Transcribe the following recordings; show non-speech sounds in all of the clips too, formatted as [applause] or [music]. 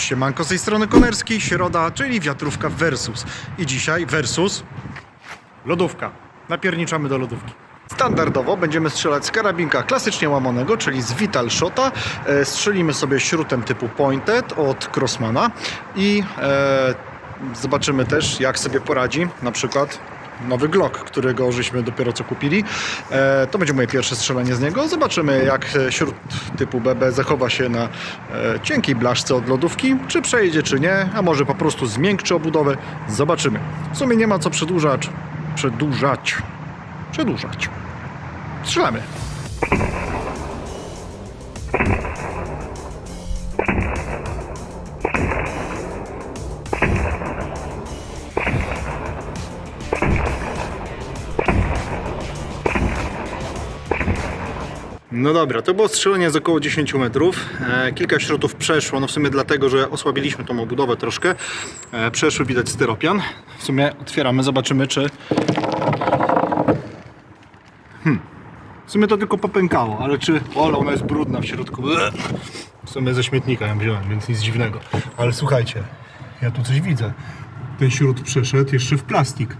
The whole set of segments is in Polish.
Siemanko z tej strony Konerski, środa, czyli wiatrówka versus. I dzisiaj versus lodówka. Napierniczamy do lodówki. Standardowo będziemy strzelać z karabinka klasycznie łamanego, czyli z Vital Shota. E, strzelimy sobie śrutem typu Pointed od Crossmana i e, zobaczymy też jak sobie poradzi na przykład nowy Glock, którego żeśmy dopiero co kupili. E, to będzie moje pierwsze strzelanie z niego. Zobaczymy jak e, śrut typu BB zachowa się na e, cienkiej blaszce od lodówki, czy przejdzie, czy nie, a może po prostu zmiękczy obudowę. Zobaczymy. W sumie nie ma co przedłużać. Przedłużać. Przedłużać. Strzelamy. No dobra, to było strzelenie z około 10 metrów. E, kilka śrutów przeszło, no w sumie dlatego, że osłabiliśmy tą obudowę troszkę. E, przeszły widać styropian. W sumie otwieramy, zobaczymy czy... Hmm. W sumie to tylko popękało, ale czy... O, ale ona jest brudna w środku. W sumie ze śmietnika ją wziąłem, więc nic dziwnego. Ale słuchajcie, ja tu coś widzę. Ten śrut przeszedł jeszcze w plastik.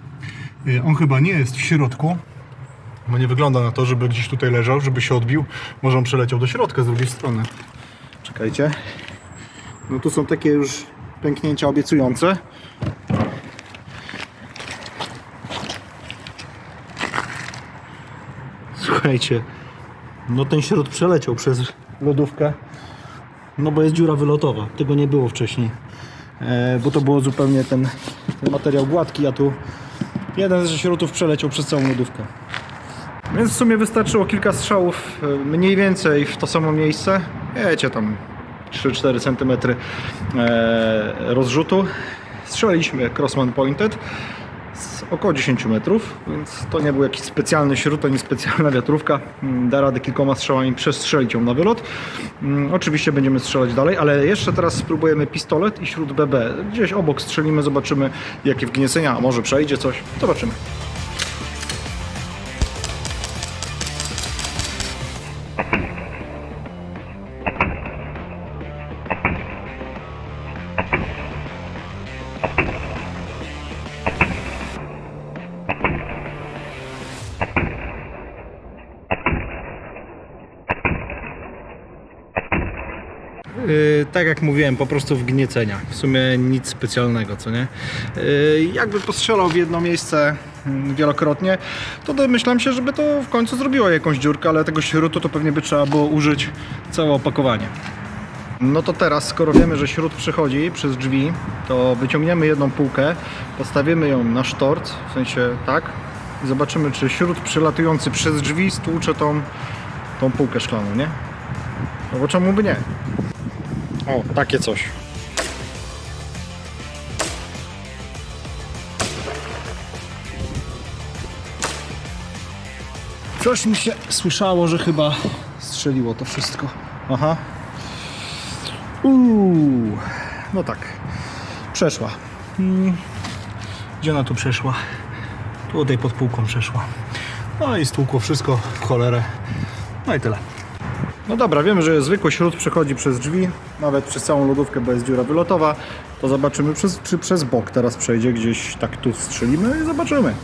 E, On chyba nie jest w środku, bo nie wygląda na to, żeby gdzieś tutaj leżał, żeby się odbił. Może on przeleciał do środka z drugiej strony. Czekajcie. No tu są takie już pęknięcia obiecujące. Słuchajcie, no ten środ przeleciał przez lodówkę. No bo jest dziura wylotowa. Tego nie było wcześniej. E, bo to było zupełnie ten, ten materiał gładki, a tu jeden ze śrutów przeleciał przez całą lodówkę. Więc w sumie wystarczyło kilka strzałów, e, mniej więcej w to samo miejsce. Wiecie, tam 3-4 cm e, rozrzutu. Strzeliliśmy Crossman Pointed z około 10 metrów, więc to nie był jakiś specjalny śrut, ani specjalna wiatrówka. Mm, Da radę kilkoma strzałami przestrzelić ją na wylot. Mm, Oczywiście będziemy strzelać dalej, ale jeszcze teraz spróbujemy pistolet i śrut BB. Gdzieś obok strzelimy, zobaczymy jakie wgniecenia, a może przejdzie coś. Zobaczymy. Yy, tak jak mówiłem, po prostu wgniecenia. W sumie nic specjalnego, co nie? Yy, jakby postrzelał w jedno miejsce mm, wielokrotnie, to domyślam się, żeby to w końcu zrobiło jakąś dziurkę, ale tego śrutu to pewnie by trzeba było użyć całe opakowanie. No to teraz, skoro wiemy, że śrut przychodzi przez drzwi, to wyciągniemy jedną półkę, postawimy ją na sztort, w sensie tak, i zobaczymy, czy śrut przylatujący przez drzwi stłucze tą, tą półkę szklaną, nie? No bo czemu by nie? O, takie coś. Coś mi się słyszało, że chyba strzeliło to wszystko. Aha. Uuu. No tak. Przeszła. Hmm. Gdzie ona tu przeszła? Tutaj pod półką przeszła. No i stłukło wszystko w cholerę. No i tyle. No dobra, wiemy, że zwykły śrut przechodzi przez drzwi, nawet przez całą lodówkę, bo jest dziura wylotowa. To zobaczymy, czy przez bok teraz przejdzie gdzieś tak tu strzelimy i zobaczymy.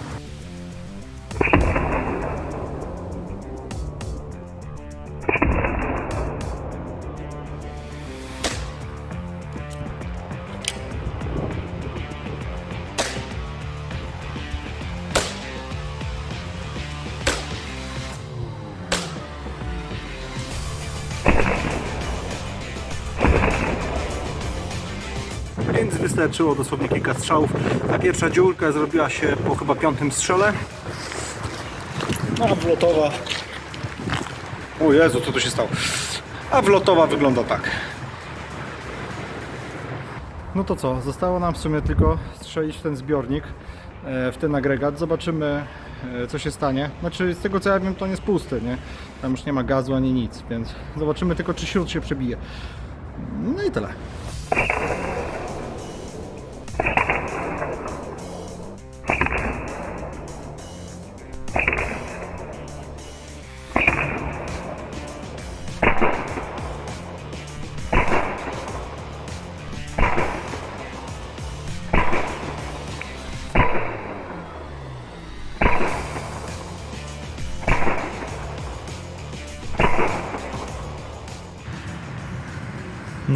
Więc wystarczyło dosłownie kilka strzałów. Ta pierwsza dziurka zrobiła się po chyba piątym strzale. No, a wlotowa... O Jezu, co tu się stało? A wlotowa wygląda tak. No to co, zostało nam w sumie tylko strzelić w ten zbiornik, e, w ten agregat. Zobaczymy, e, co się stanie. Znaczy, z tego co ja wiem, to on jest pusty, nie? Tam już nie ma gazu ani nic, więc zobaczymy tylko, czy śród się przebije. No i tyle.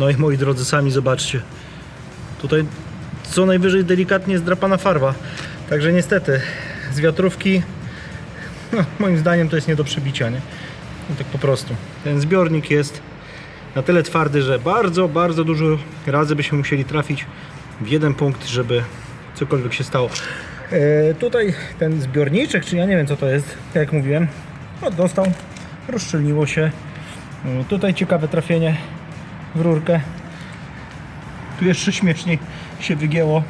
No i moi drodzy, sami zobaczcie. Tutaj co najwyżej delikatnie zdrapana farba. Także niestety z wiatrówki no, moim zdaniem to jest nie do przebicia, nie? No tak po prostu. Ten zbiornik jest na tyle twardy, że bardzo, bardzo dużo razy byśmy musieli trafić w jeden punkt, żeby cokolwiek się stało. E, tutaj ten zbiorniczek, czy ja nie wiem co to jest, jak mówiłem, no, dostał, rozszczelniło się. E, tutaj ciekawe trafienie w rurkę. Tu jeszcze śmieszniej się wygięło.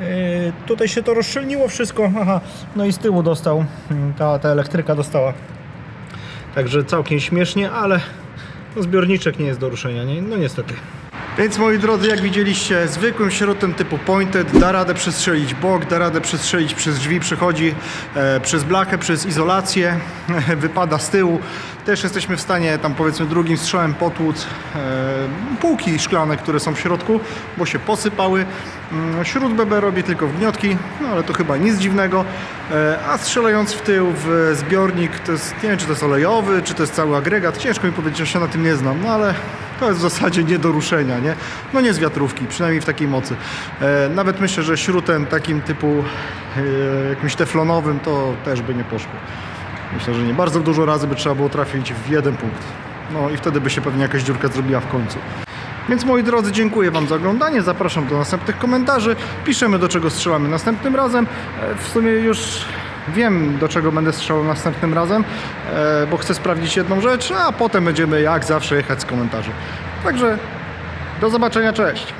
Yy, tutaj się to rozszczelniło wszystko. Aha, no i z tyłu dostał, mm, ta, ta elektryka dostała. Także całkiem śmiesznie, ale no zbiorniczek nie jest do ruszenia, nie? no niestety. Więc moi drodzy, jak widzieliście, zwykłym śrutem typu pointed da radę przestrzelić bok, da radę przestrzelić przez drzwi, przechodzi e, przez blachę, przez izolację, [laughs] wypada z tyłu. Też jesteśmy w stanie tam powiedzmy drugim strzałem potłuc e, półki szklane, które są w środku, bo się posypały. Mm, Śród BB robi tylko wgniotki, no ale to chyba nic dziwnego. E, a strzelając w tył w zbiornik, to jest, nie wiem czy to jest olejowy, czy to jest cały agregat, ciężko mi powiedzieć, że się na tym nie znam, no ale to jest w zasadzie nie do ruszenia, nie? No nie z wiatrówki, przynajmniej w takiej mocy. E, nawet myślę, że śrutem takim typu e, jakimś teflonowym to też by nie poszło. Myślę, że nie. Bardzo dużo razy by trzeba było trafić w jeden punkt. No i wtedy by się pewnie jakaś dziurka zrobiła w końcu. Więc moi drodzy, dziękuję Wam za oglądanie. Zapraszam do następnych komentarzy. Piszemy do czego strzelamy następnym razem. E, W sumie już wiem do czego będę strzelał następnym razem, e, bo chcę sprawdzić jedną rzecz, a potem będziemy jak zawsze jechać z komentarzy. Także do zobaczenia, cześć!